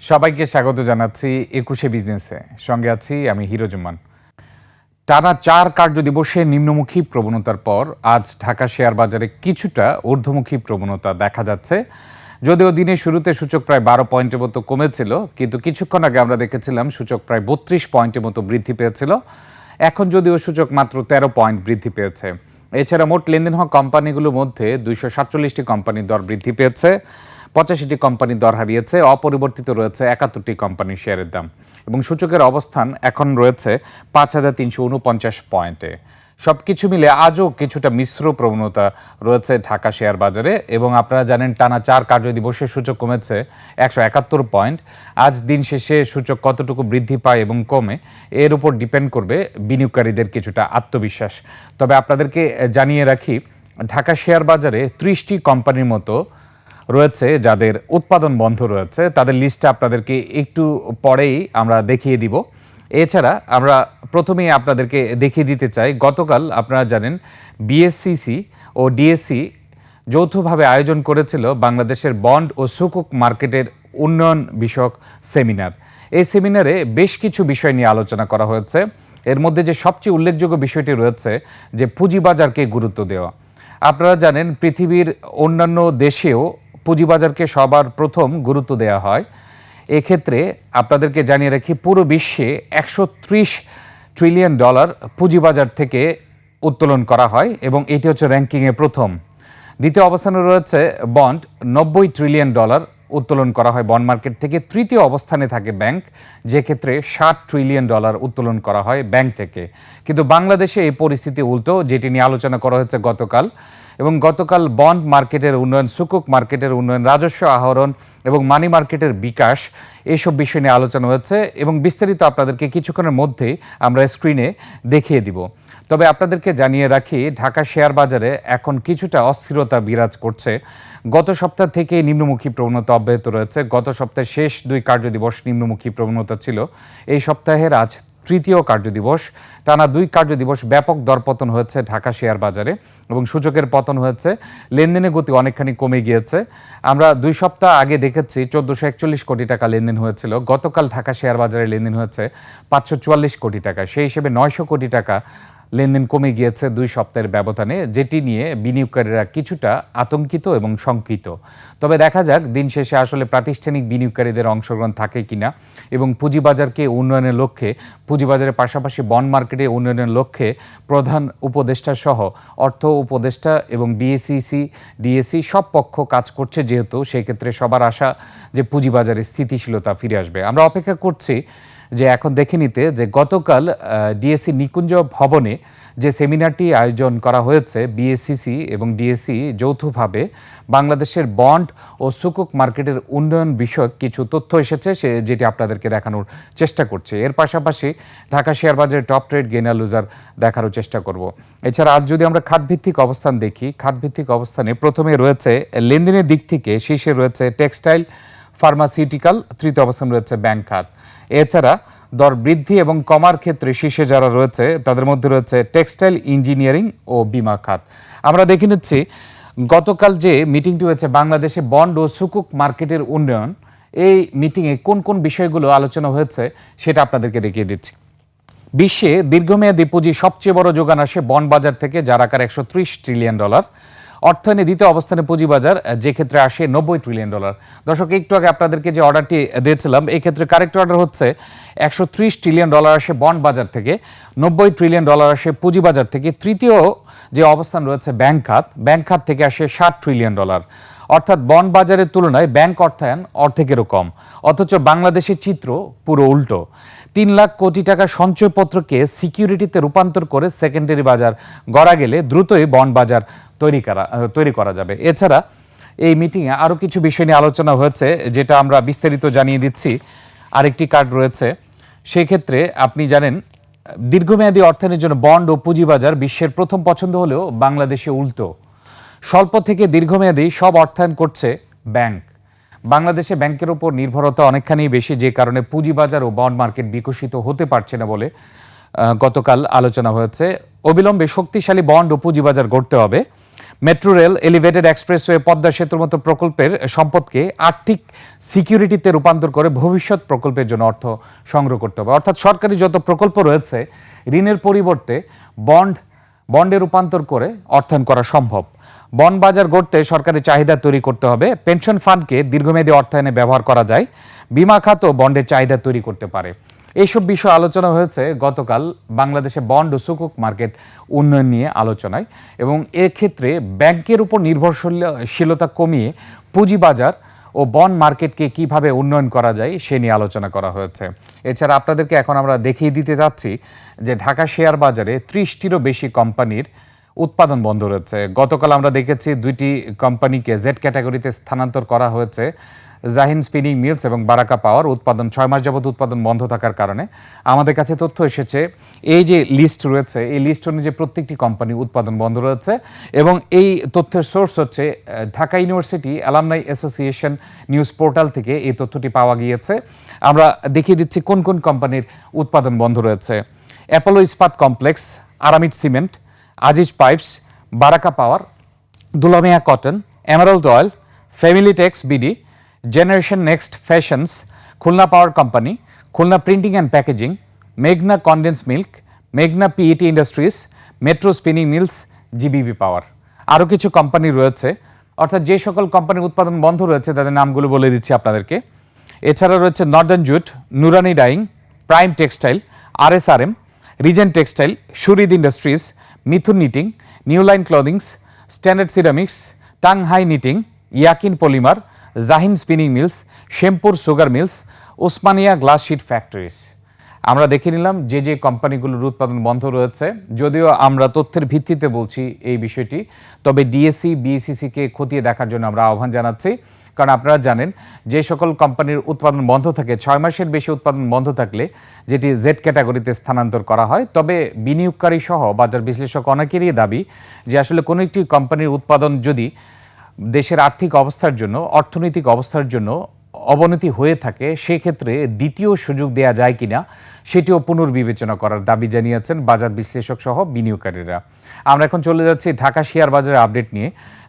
সবাইকে স্বাগত জানাচ্ছি একুশে বিজনেসে। সঙ্গে আছি আমি হিরোজুমান টানা চার কার্য দিবসে নিম্নমুখী প্রবণতার পর আজ ঢাকা শেয়ার বাজারে কিছুটা ঊর্ধ্বমুখী প্রবণতা দেখা যাচ্ছে। যদিও দিনের শুরুতে সূচক প্রায় বারো পয়েন্টের মতো কমেছিল, কিন্তু কিছুক্ষণ আগে আমরা দেখেছিলাম সূচক প্রায় বত্রিশ পয়েন্টের মতো বৃদ্ধি পেয়েছিল। এখন যদিও সূচক মাত্র তেরো পয়েন্ট বৃদ্ধি পেয়েছে। এছাড়া মোট লেনদেন হওয়া কোম্পানিগুলোর মধ্যে দুইশো সাতচল্লিশটি কোম্পানির দর বৃদ্ধি পেয়েছে। পঁচাশিটি কোম্পানি দর হারিয়েছে, অপরিবর্তিত রয়েছে একাত্তরটি কোম্পানির শেয়ারের দাম। এবং সূচকের অবস্থান এখন রয়েছে পাঁচ হাজার তিনশো উনপঞ্চাশ পয়েন্টে। সব কিছু মিলে আজও কিছুটা মিশ্র প্রবণতা রয়েছে ঢাকা শেয়ার বাজারে এবং আপনারা জানেন টানা চার কার্য দিবসে সূচক কমেছে একশো একাত্তর পয়েন্ট। আজ দিন শেষে সূচক কতটুকু বৃদ্ধি পায় এবং কমে, এর উপর ডিপেন্ড করবে বিনিয়োগকারীদের কিছুটা আত্মবিশ্বাস। তবে আপনাদেরকে জানিয়ে রাখি, ঢাকা শেয়ার বাজারে ত্রিশটি কোম্পানির মতো রয়েছে, যাদের উৎপাদন বন্ধ রয়েছে, তাদের লিস্টটা আপনাদেরকে একটু পরেই আমরা দেখিয়ে দিব। এছাড়া আমরা প্রথমেই আপনাদেরকে দেখিয়ে দিতে চাই, গতকাল আপনারা জানেন বিএসসিসি ও ডিএসসি যৌথভাবে আয়োজন করেছিল বাংলাদেশের বন্ড ও সুকুক মার্কেটের উন্নয়ন বিষয়ক সেমিনার। এই সেমিনারে বেশ কিছু বিষয় নিয়ে আলোচনা করা হয়েছে। এর মধ্যে যে সবচেয়ে উল্লেখযোগ্য বিষয়টি রয়েছে, যে পুঁজিবাজারকে গুরুত্ব দেওয়া। আপনারা জানেন পৃথিবীর অন্যান্য দেশেও পুঁজিবাজারকে সবার প্রথম গুরুত্ব দেওয়া হয়। এক্ষেত্রে আপনাদেরকে জানিয়ে রাখি, পুরো বিশ্বে একশো ত্রিশ ট্রিলিয়ন ডলার পুঁজিবাজার থেকে উত্তোলন করা হয় এবং এটি হচ্ছে র্যাঙ্কিংয়ে প্রথম। দ্বিতীয় অবস্থানে রয়েছে বন্ড, নব্বই ট্রিলিয়ন ডলার উত্তোলন করা হয় বন্ড মার্কেট থেকে। তৃতীয় অবস্থানে থাকে ব্যাংক যে ক্ষেত্রে ষাট ট্রিলিয়ন ডলার উত্তোলন করা হয় ব্যাংক থেকে। কিন্তু বাংলাদেশে এই পরিস্থিতি উল্টো, যেটি নিয়ে আলোচনা করা হয়েছে গতকাল। এবং গতকাল বন্ড মার্কেটের উন্নয়ন, সুকুক মার্কেটের উন্নয়ন, রাজস্ব আহরণ এবং মানি মার্কেটের বিকাশ, এসব বিষয় নিয়ে আলোচনা হয়েছে এবং বিস্তারিত আপনাদেরকে কিছুক্ষণের মধ্যেই আমরা স্ক্রিনে দেখিয়ে দিব। তবে আপনাদেরকে জানিয়ে রাখি, ঢাকা শেয়ার বাজারে এখন কিছুটা অস্থিরতা বিরাজ করছে। গত সপ্তাহ থেকে নিম্নমুখী প্রবণতা অব্যাহত রয়েছে। গত সপ্তাহে শেষ দুই কার্যদিবস নিম্নমুখী প্রবণতা ছিল। এই সপ্তাহের আজ তৃতীয় কার্যদিবস টানা দুই কার্যদিবস ব্যাপক দরপতন হয়েছে ঢাকা শেয়ার বাজারে এবং সূচকের পতন হয়েছে। লেনদেনের গতি অনেকখানি কমে গিয়েছে। আমরা দুই সপ্তাহ আগে দেখেছি চোদ্দোশো একচল্লিশ কোটি টাকা লেনদেন হয়েছিল। গতকাল ঢাকা শেয়ার বাজারে লেনদেন হয়েছে পাঁচশো চুয়াল্লিশ কোটি টাকা। সেই হিসেবে নয়শো কোটি টাকা লেনদেন কমে গিয়েছে দুই সপ্তাহের ব্যবধানে, যেটি নিয়ে বিনিয়োগকারীরা কিছুটা আতঙ্কিত এবং শঙ্কিত। তবে দেখা যাক, দিন শেষে আসলে প্রাতিষ্ঠানিক বিনিয়োগকারীদের অংশগ্রহণ থাকে কিনা এবং পুঁজিবাজারকে উন্নয়নের লক্ষ্যে, পুঁজিবাজারের পাশাপাশি বন্ড মার্কেটে উন্নয়নের লক্ষ্যে প্রধান উপদেষ্টা সহ অর্থ উপদেষ্টা এবং বিএসিসি ডিএসি সব পক্ষ কাজ করছে যেহেতু, সেক্ষেত্রে সবার আশা যে পুঁজিবাজারে স্থিতিশীলতা ফিরে আসবে। আমরা অপেক্ষা করছি যে এখন দেখে নিতে যে গতকাল ডিএসসি নিকুঞ্জ ভবনে যে সেমিনারটি আয়োজন করা হয়েছে, বিএসসিসি এবং ডিএসসি যৌথভাবে বাংলাদেশের বন্ড ও সুকুক মার্কেটের উন্নয়ন বিষয়ক কিছু তথ্য এসেছে, সে যেটি আপনাদেরকে দেখানোর চেষ্টা করছে। এর পাশাপাশি ঢাকা শেয়ার বাজারের টপ ট্রেড গেনার লুজার দেখারও চেষ্টা করব। এছাড়া আজ যদি আমরা খাতভিত্তিক অবস্থান দেখি, খাতভিত্তিক অবস্থানে প্রথমে রয়েছে লেনদেনের দিক থেকে শীর্ষে রয়েছে টেক্সটাইল, ফার্মাসিউটিক্যাল, তৃতীয় অবস্থান রয়েছে ব্যাংক খাত। এছাড়া দর বৃদ্ধি এবং কমার ক্ষেত্রে শীর্ষে যারা রয়েছে, তাদের মধ্যে রয়েছে টেক্সটাইল ইঞ্জিনিয়ারিং ও বিমা খাত। আমরা দেখে নিচ্ছি, গতকাল যে মিটিংটি হয়েছে বাংলাদেশে বন্ড ও সুকুক মার্কেটের উন্নয়ন, এই মিটিংয়ে কোন কোন বিষয়গুলো আলোচনা হয়েছে সেটা আপনাদেরকে দেখিয়ে দিচ্ছি। বিশ্বে দীর্ঘমেয়াদী পুঁজি সবচেয়ে বড় যোগান আসে বন্ড বাজার থেকে, যার আকার একশো ত্রিশ ট্রিলিয়ন ডলার। অর্থায়নে দ্বিতীয় অবস্থানে পুঁজিবাজার যে ক্ষেত্রে আসে নব্বই ট্রিলিয়ন ডলার দর্শক, একটু আগে আপনাদেরকে যে অর্ডারটি দিয়েছিলাম, এই ক্ষেত্রে কারেক্ট অর্ডার হচ্ছে একশো ত্রিশ ট্রিলিয়ন ডলার আসে বন্ড বাজার থেকে, নব্বই ট্রিলিয়ন ডলার আসে পুঁজিবাজার থেকে। তৃতীয় যে অবস্থান রয়েছে ব্যাংক খাত ব্যাংক খাত থেকে আসে ষাট ট্রিলিয়ন ডলার অর্থাৎ বন্ড বাজারের তুলনায় ব্যাংক অর্থায়ন অর্ধেকেরও কম। অথচ বাংলাদেশের চিত্র পুরো উল্টো। তিন লাখ কোটি টাকা সঞ্চয়পত্রকে সিকিউরিটিতে রূপান্তর করে সেকেন্ডারি বাজার গড়া গেলে দ্রুতই বন্ড বাজার তৈরি করা তৈরি করা যাবে। এছাড়া এই মিটিংয়ে আরও কিছু বিষয় নিয়ে আলোচনা হয়েছে, যেটা আমরা বিস্তারিত জানিয়ে দিচ্ছি। আরেকটি কার্ড রয়েছে। সেক্ষেত্রে আপনি জানেন, দীর্ঘমেয়াদী অর্থায়নের জন্য বন্ড ও পুঁজিবাজার বিশ্বের প্রথম পছন্দ হলেও বাংলাদেশে উল্টো। স্বল্প থেকে দীর্ঘমেয়াদী সব অর্থায়ন করছে ব্যাংক। বাংলাদেশে ব্যাংকের উপর নির্ভরতা অনেকখানি বেশি, যে কারণে পুঁজিবাজার ও বন্ড মার্কেট বিকশিত হতে পারছে না বলে গতকাল আলোচনা হয়েছে। অবিলম্বে শক্তিশালী বন্ড ও পুঁজিবাজার গড়তে হবে। Metro rail elevated expressway Padma সেতুর মতো প্রকল্পের সম্পদকে আর্থিক সিকিউরিটিতে রূপান্তর করে ভবিষ্যৎ প্রকল্পের জন্য অর্থ সংগ্রহ করতে হবে। অর্থাৎ সরকারি যত প্রকল্প রয়েছে, ঋণের পরিবর্তে বন্ড, বন্ডে রূপান্তর করে অর্থায়ন করা সম্ভব। বন্ড বাজার গড়তে সরকারি চাহিদা তৈরি করতে হবে। পেনশন ফান্ডকে দীর্ঘমেয়াদী অর্থায়নে ব্যবহার করা যায়। বিমা খাতও বন্ডের চাহিদা তৈরি করতে পারে। এইসব বিষয় আলোচনা হয়েছে গতকাল বাংলাদেশে বন্ড ও সুকুক মার্কেট উন্নয়ন নিয়ে আলোচনায় এবং এক্ষেত্রে ব্যাংকের উপর নির্ভরশীলতা কমিয়ে পুঁজিবাজার ও বন্ড মার্কেটকে কীভাবে উন্নয়ন করা যায় সে নিয়ে আলোচনা করা হয়েছে। এছাড়া আপনাদেরকে এখন আমরা দেখিয়ে দিতে যাচ্ছি যে ঢাকা শেয়ার বাজারে ত্রিশটিরও বেশি কোম্পানির উৎপাদন বন্ধ রয়েছে। গতকাল আমরা দেখেছি দুইটি কোম্পানিকে জেড ক্যাটাগরিতে স্থানান্তর করা হয়েছে। জাহিন স্পিনিং মিলস এবং বারাকা পাওয়ার উৎপাদন, ছয় মাস যাবত উৎপাদন বন্ধ থাকার কারণে। আমাদের কাছে তথ্য এসেছে, এই যে লিস্ট রয়েছে, এই লিস্ট অনুযায়ী প্রত্যেকটি কোম্পানি উৎপাদন বন্ধ রয়েছে এবং এই তথ্যের সোর্স হচ্ছে Dhaka university alumni association news portal থেকে এই তথ্যটি পাওয়া গিয়েছে। আমরা দেখিয়ে দিচ্ছি কোন কোন কোম্পানির উৎপাদন বন্ধ রয়েছে। অ্যাপোলো ইস্পাত complex Aramit cement Aziz pipes Baraka power Dulamia cotton Emerald oil family text BD generation next fashions Khulna power company Khulna printing and packaging মেঘনা কনডেন্স মিল্ক মেঘনা PET industries metro spinning mills GBB পাওয়ার আরও কিছু কোম্পানি রয়েছে। অর্থাৎ যে সকল কোম্পানির উৎপাদন বন্ধ রয়েছে, তাদের নামগুলো বলে দিচ্ছি আপনাদেরকে। এছাড়া রয়েছে northern jute Nurani dyeing prime textile RSRM regent textile Suhrid industries Mithun knitting new line clothings standard ceramics Tanghai knitting Yakin polymer Zaheen spinning mills Shyampur sugar mills Osmania glass sheet factories আমরা দেখে নিলাম যে যে কোম্পানিগুলোর উৎপাদন বন্ধ রয়েছে। যদিও আমরা তথ্যের ভিত্তিতে বলছি এই বিষয়টি, তবে ডিএসসি বিএসিসিকে খতিয়ে দেখার জন্য আমরা আহ্বান জানাচ্ছি। কারণ আপনারা জানেন যে সকল কোম্পানির উৎপাদন বন্ধ থাকে, ছয় মাসের বেশি উৎপাদন বন্ধ থাকলে যেটি জেড ক্যাটাগরিতে স্থানান্তর করা হয়। তবে বিনিয়োগকারী সহ বাজার বিশ্লেষক অনেকেরই দাবি যে আসলে কোনো একটি কোম্পানির উৎপাদন যদি দেশের আর্থিক অবস্থার জন্য, অর্থনৈতিক অবস্থার জন্য অবনতি হয়ে থাকে, সেক্ষেত্রে দ্বিতীয় সুযোগ দেয়া যায় কিনা সেটিও পুনর্বিবেচনা করার দাবি জানিয়েছেন বাজার বিশ্লেষক সহ বিনিয়োগকারীরা। আমরা এখন চলে যাচ্ছি ঢাকা শেয়ার বাজারের আপডেট নিয়ে।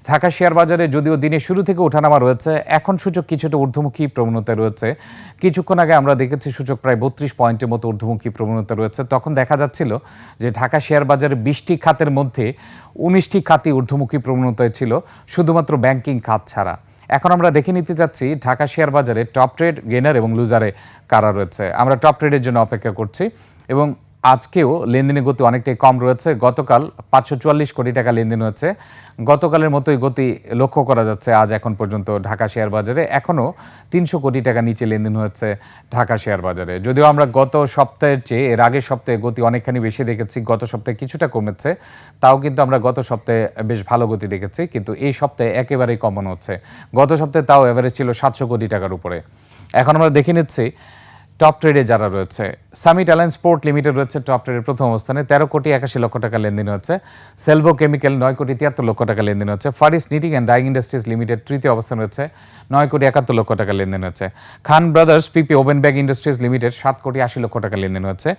ঢাকা শেয়ার বাজারে যদিও দিনের শুরু থেকে ওঠানামা রয়েছে, এখন সূচক কিছুটা ঊর্ধ্বমুখী প্রবণতা রয়েছে। কিছুক্ষণ আগে আমরা দেখেছি সূচক প্রায় বত্রিশ পয়েন্টের মতো ঊর্ধ্বমুখী প্রবণতা রয়েছে। তখন দেখা যাচ্ছিল যে ঢাকা শেয়ার বাজারে বিশটি খাতের মধ্যে উনিশটি খাতই ঊর্ধ্বমুখী প্রবণতায় ছিল, শুধুমাত্র ব্যাংকিং খাত ছাড়া। এখন আমরা দেখে নিতে যাচ্ছি ঢাকা শেয়ার বাজারে টপ ট্রেড গেনার এবং লুজারে কারা রয়েছে। আমরা টপ ট্রেডের জন্য অপেক্ষা করছি এবং আজকেও লেনদেনের গতি অনেকটাই কম রয়েছে। গতকাল পাঁচশো চুয়াল্লিশ কোটি টাকা লেনদেন হয়েছে। গতকালের মতোই গতি লক্ষ্য করা যাচ্ছে আজ এখন পর্যন্ত ঢাকা শেয়ার বাজারে। এখনও তিনশো কোটি টাকা নিচে লেনদেন হচ্ছে ঢাকা শেয়ার বাজারে। যদিও আমরা গত সপ্তাহের চেয়ে এর আগের সপ্তাহে গতি অনেকখানি বেশি দেখেছি, গত সপ্তাহে কিছুটা কমেছে, তাও কিন্তু আমরা গত সপ্তাহে বেশ ভালো গতি দেখেছি, কিন্তু এই সপ্তাহে একেবারেই কমন হচ্ছে। গত সপ্তাহে তাও এভারেজ ছিল সাতশো কোটি টাকার উপরে। এখন আমরা দেখে নিচ্ছি টপ ট্রেডে যারা রয়েছে সামিট অ্যালায়েন্স স্পোর্ট লিমিটেড রয়েছে টপ ট্রেডের প্রথম অবস্থানে, তেরো কোটি একাশি লক্ষ টাকা লেনদেন হচ্ছে সেলভো কেমিক্যাল নয় কোটি তিয়াত্তর লক্ষ টাকা লেনদেন হচ্ছে Faris knitting and dyeing industries limited তৃতীয় অবস্থান রয়েছে, নয় কোটি একাত্তর লক্ষ টাকা লেনদেন হচ্ছে Khan brothers PP woven bag industries limited সাত কোটি আশি লক্ষ টাকা লেনদেন হচ্ছে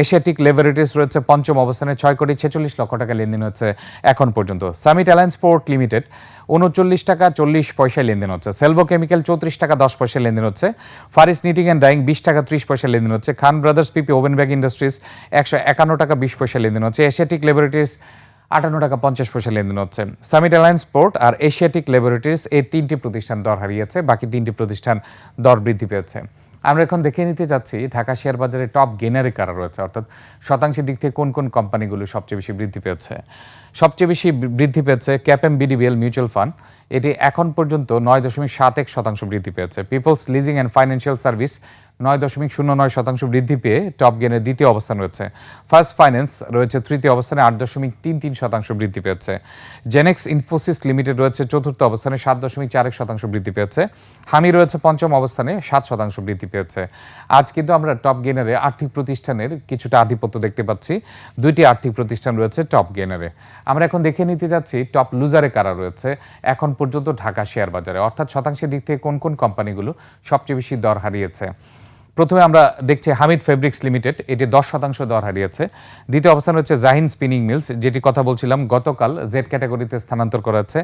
এশিয়াটিক লেবরেটরিজ রয়েছে, পঞ্চম অবস্থানে ছয় কোটি ছেচল্লিশ লক্ষ টাকা লেনদেন হচ্ছে এখন পর্যন্ত। সামিট অ্যালায়েন্স স্পোর্ট লিমিটেড উনচল্লিশ টাকা চল্লিশ পয়সায় লেনদেন হচ্ছে। সেলভো কেমিক্যাল চৌত্রিশ টাকা দশ পয়সায় লেনদেন হচ্ছে। ফারিস নিটিং অ্যান্ড ডাইং বিশ টাকা ত্রিশ পয়সা লেনদেন হচ্ছে। Khan brothers PP woven bag industries একশো একান্ন টাকা বিশ পয়সা লেনদেন হচ্ছে। এশিয়াটিক ল্যাবরেটরিজ আটান্ন টাকা পঞ্চাশ পয়সা লেনদেন হচ্ছে। সামিট অ্যালায়েন্স পোর্ট আর এশিয়াটিক ল্যাবরেটরিজ এই তিনটি প্রতিষ্ঠান দর হারিয়েছে। বাকি তিনটি প্রতিষ্ঠান দর বৃদ্ধি পেয়েছে। আমরা এখন দেখে নিতে যাচ্ছি ঢাকা শেয়ার বাজারে টপ গেনারে কারা রয়েছে, অর্থাৎ শতাংশের দিক থেকে কোন কোন কোম্পানিগুলো সবচেয়ে বেশি বৃদ্ধি পেয়েছে। সবচেয়ে বেশি বৃদ্ধি পেয়েছে ক্যাপএম বিডিবিএল মিউচুয়াল ফান্ড এটি এখন পর্যন্ত নয় দশমিক সাত এক শতাংশ বৃদ্ধি পেয়েছে। Peoples leasing and financial service নয় দশমিক শূন্য নয় শতাংশ বৃদ্ধি পেয়ে টপ গেনের দ্বিতীয় অবস্থান রয়েছে। ফার্স্ট ফাইন্যান্স রয়েছে তৃতীয় অবস্থানে, আট দশমিক তিন তিন শতাংশ বৃদ্ধি পেয়েছে। জেনেক্স ইনফোসিস লিমিটেড রয়েছে চতুর্থ অবস্থানে, সাত দশমিক চার এক শতাংশ বৃদ্ধি পেয়েছে। হামি রয়েছে পঞ্চম অবস্থানে, সাত শতাংশ বৃদ্ধি পেয়েছে। আজ কিন্তু আমরা টপ গেনারে আর্থিক প্রতিষ্ঠানের কিছুটা আধিপত্য দেখতে পাচ্ছি। দুইটি আর্থিক প্রতিষ্ঠান রয়েছে টপ গেনারে আমরা এখন দেখে নিতে যাচ্ছি টপ লুজারে কারা রয়েছে। এখন পর্যন্ত ঢাকা শেয়ার বাজারে অর্থাৎ শতাংশের দিক থেকে কোন কোন কোম্পানিগুলো সবচেয়ে বেশি দর হারিয়েছে। প্রথমে আমরা দেখছি হামিদ ফেব্রিক্স লিমিটেড, এটি দশ শতাংশ দর হারিয়েছে। দ্বিতীয় অবস্থান হচ্ছে জাহিন স্পিনিং মিলস, যেটি কথা বলছিলাম, গতকাল জেড ক্যাটাগরিতে স্থানান্তর করা হচ্ছে।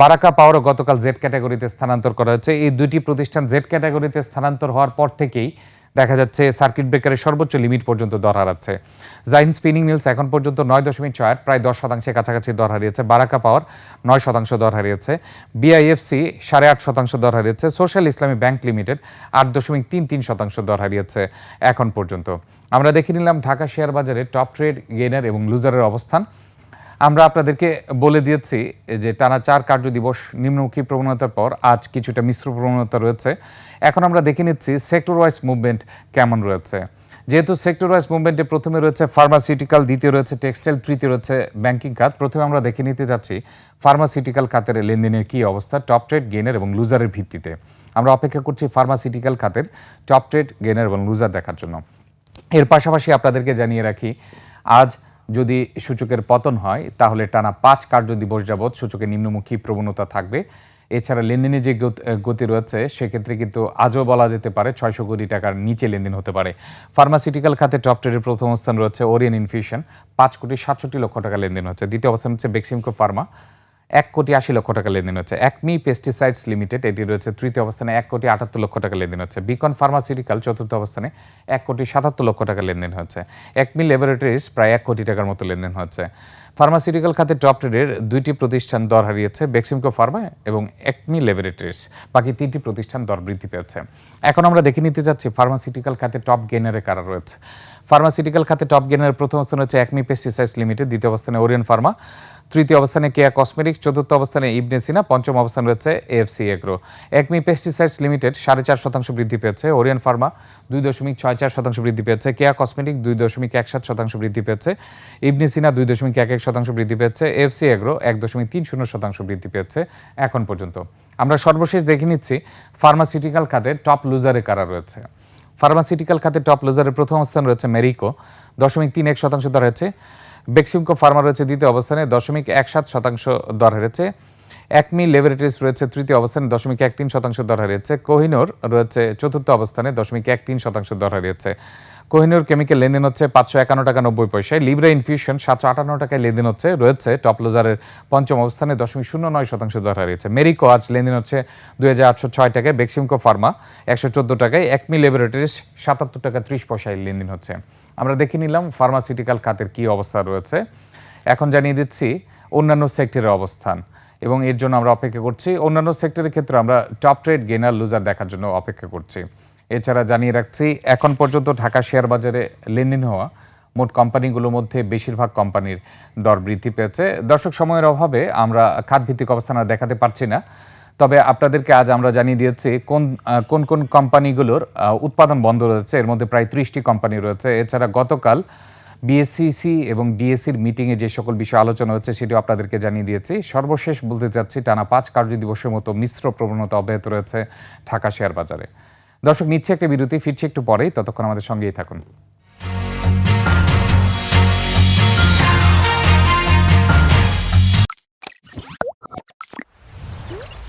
বারাকা পাওয়ারও গতকাল জেড ক্যাটাগরিতে স্থানান্তর করা হচ্ছে। এই দুটি প্রতিষ্ঠান জেড ক্যাটাগরিতে স্থানান্তর হওয়ার পর থেকেই দেখা যাচ্ছে সার্কিট ব্রেকারের সর্বোচ্চ লিমিট পর্যন্ত দর হারাচ্ছে। জাইন স্পিনিং মিলস এখন পর্যন্ত নয় দশমিক ছয় আট, প্রায় দশ শতাংশের কাছাকাছি দর হারিয়েছে। বারাকা পাওয়ার নয় শতাংশ দর হারিয়েছে। বিআইএফসি সাড়ে আট শতাংশ দর হারিয়েছে। সোশ্যাল ইসলামী ব্যাংক লিমিটেড আট দশমিক তিন তিন শতাংশ দর হারিয়েছে এখন পর্যন্ত। আমরা দেখে নিলাম ঢাকা শেয়ার বাজারে টপ ট্রেড গেনার এবং লুজারের অবস্থান। আমরা আপনাদেরকে বলে দিয়েছি যে টানা চার কার্য দিবস নিম্নমুখী প্রবণতার পর আজ কিছুটা মিশ্র প্রবণতা রয়েছে। এখন আমরা দেখে নিচ্ছি সেক্টর ওয়াইজ মুভমেন্ট কেমন রয়েছে। যেহেতু সেক্টর ওয়াইজ মুভমেন্টে প্রথমে রয়েছে ফার্মাসিউটিক্যাল দ্বিতীয় রয়েছে টেক্সটাইল তৃতীয় রয়েছে ব্যাংকিং খাত। প্রথমে আমরা দেখে নিতে যাচ্ছি ফার্মাসিউটিক্যাল খাতের লেনদেনের কী অবস্থা টপ ট্রেড গেনের এবং লুজারের ভিত্তিতে। আমরা অপেক্ষা করছি ফার্মাসিউটিক্যাল খাতের টপ ট্রেড গেনের এবং লুজার দেখার জন্য। এর পাশাপাশি আপনাদেরকে জানিয়ে রাখি, আজ যদি সূচকের পতন হয়, তাহলে টানা পাঁচ কার্য দিবস যাবৎ সূচকের নিম্নমুখী প্রবণতা থাকবে। এছাড়া লেনদেনে যে গত- গতি রয়েছে, সেক্ষেত্রে কিন্তু আজও বলা যেতে পারে ছয়শো কোটি টাকার নিচে লেনদেন হতে পারে। ফার্মাসিউটিক্যাল খাতে টপ ট্রেডের প্রথম অবস্থান রয়েছে ওরিয়ান ইনফিউশন, পাঁচ কোটি সাতষট্টি লক্ষ টাকা লেনদেন হচ্ছে। দ্বিতীয় অবস্থান হচ্ছে বেক্সিমকো ফার্মা। এক কোটি আশি লক্ষ টাকা লেনদেন হচ্ছে। একমি পেস্টিসাইডস লিমিটেড এটি রয়েছে তৃতীয় অবস্থানে, এক কোটি আটাত্তর লক্ষ টাকা লেনদেন হচ্ছে। বিকন ফার্মাসিউটিক্যাল চতুর্থ অবস্থানে, এক কোটি সাতাত্তর লক্ষ টাকা লেনদেন হচ্ছে। একমি ল্যাবরেটরিজ প্রায় এক কোটি টাকার মতো লেনদেন হচ্ছে। ফার্মাসিউটিক্যাল খাতে টপ ট্রেডের দুইটি প্রতিষ্ঠান দর হারিয়েছে বেক্সিমকো ফার্মা এবং একমি ল্যাবরেটরিজ বাকি তিনটি প্রতিষ্ঠান দর বৃদ্ধি পেয়েছে। এখন আমরা দেখে নিতে যাচ্ছি ফার্মাসিউটিক্যাল খাতে টপ গেনারে কারা রয়েছে। ফার্মাসিউটিক্যাল খাতে টপ গেনারের প্রথম অবস্থান হচ্ছে একমি পেস্টিসাইডস লিমিটেড দ্বিতীয় অবস্থানে ওরিয়ন ফার্মা তৃতীয় অবস্থানে কেয়া কসমেটিক, চতুর্থ অবস্থানে ইবনে সিনা পঞ্চম অবস্থান রয়েছে AFC agro. ACME pesticides limited, সাড়ে চার শতাংশ বৃদ্ধি পেয়েছে। ওরিয়ান ফার্মা, দুই দশমিক ছয় চার শতাংশ বৃদ্ধি পেয়েছে। কেয়া কসমেটিক, দুই দশমিক এক সাত শতাংশ বৃদ্ধি পেয়েছে। ইবনে সিনা দুই দশমিক এক এক শতাংশ বৃদ্ধি পেয়েছে। এফসি এগ্রো, এক দশমিক তিন শূন্য শতাংশ বৃদ্ধি পেয়েছে এখন পর্যন্ত। আমরা সর্বশেষ দেখে নিচ্ছি ফার্মাসিউটিক্যাল খাতে টপ লুজারে কারা রয়েছে। ফার্মাসিউটিক্যাল খাতে টপ লুজারের প্রথম অবস্থান রয়েছে মেরিকো, দশমিক তিন এক শতাংশ হয়েছে বেক্সিমকো ফার্মা রয়েছে দ্বিতীয় অবস্থানে, দশমিক এক সাত শতাংশ দর হেরেছে। একমি লেবরেটরিজ রয়েছে তৃতীয় অবস্থানে, দশমিক এক তিন শতাংশ দর হারিয়েছে। কোহিনোর রয়েছে চতুর্থ অবস্থানে, দশমিক এক তিন শতাংশ দর হারিয়েছে। কোহিনুর কেমিক্যাল লেনদেন হচ্ছে পাঁচশো একান্ন টাকা নব্বই পয়সায়। লিব্রা ইনফিউশন সাতশো আটান্ন টাকায় লেনদেন হচ্ছে, রয়েছে টপ লোজারের পঞ্চম অবস্থানে, দশমিক শূন্য নয় শতাংশ দর হারিয়েছে। মেরিকো আজ লেনদেন হচ্ছে দুই হাজার আটশো ছয় টাকায় বেক্সিমকো ফার্মা একশো চোদ্দ টাকায়। একমি ল্যাবরেটরিজ সাতাত্তর টাকা ত্রিশ পয়সায় লেনদেন হচ্ছে। আমরা দেখে নিলাম ফার্মাসিউটিক্যাল খাতের কী অবস্থা রয়েছে। এখন জানিয়ে দিচ্ছি অন্যান্য সেক্টরের অবস্থান এবং এর জন্য আমরা অপেক্ষা করছি। অন্যান্য সেক্টরের ক্ষেত্রে আমরা টপ ট্রেড গেনার লুজার দেখার জন্য অপেক্ষা করছি। এছাড়া জানিয়ে রাখছি, এখন পর্যন্ত ঢাকা শেয়ার বাজারে লেনদেন হওয়া মোট কোম্পানিগুলোর মধ্যে বেশিরভাগ কোম্পানির দর বৃদ্ধি পেয়েছে। দর্শক সময়ের অভাবে আমরা খাতভিত্তিক অবস্থান আর দেখাতে পারছি না। তবে আপনাদেরকে আজ আমরা জানিয়ে দিয়েছি কোন কোন কোন কোম্পানিগুলোর উৎপাদন বন্ধ রয়েছে। এর মধ্যে প্রায় ত্রিশটি কোম্পানি রয়েছে। এছাড়া গতকাল বিএসসিসি এবং ডিএসসির মিটিংয়ে যে সকল বিষয় আলোচনা হচ্ছে সেটিও আপনাদেরকে জানিয়ে দিয়েছি। সর্বশেষ বলতে চাচ্ছি, টানা পাঁচ কার্য দিবসের মতো মিশ্র প্রবণতা অব্যাহত রয়েছে ঢাকা শেয়ার বাজারে দর্শক, নিচ্ছে একটা বিরতি, ফিরছি একটু পরেই। ততক্ষণ আমাদের সঙ্গেই থাকুন।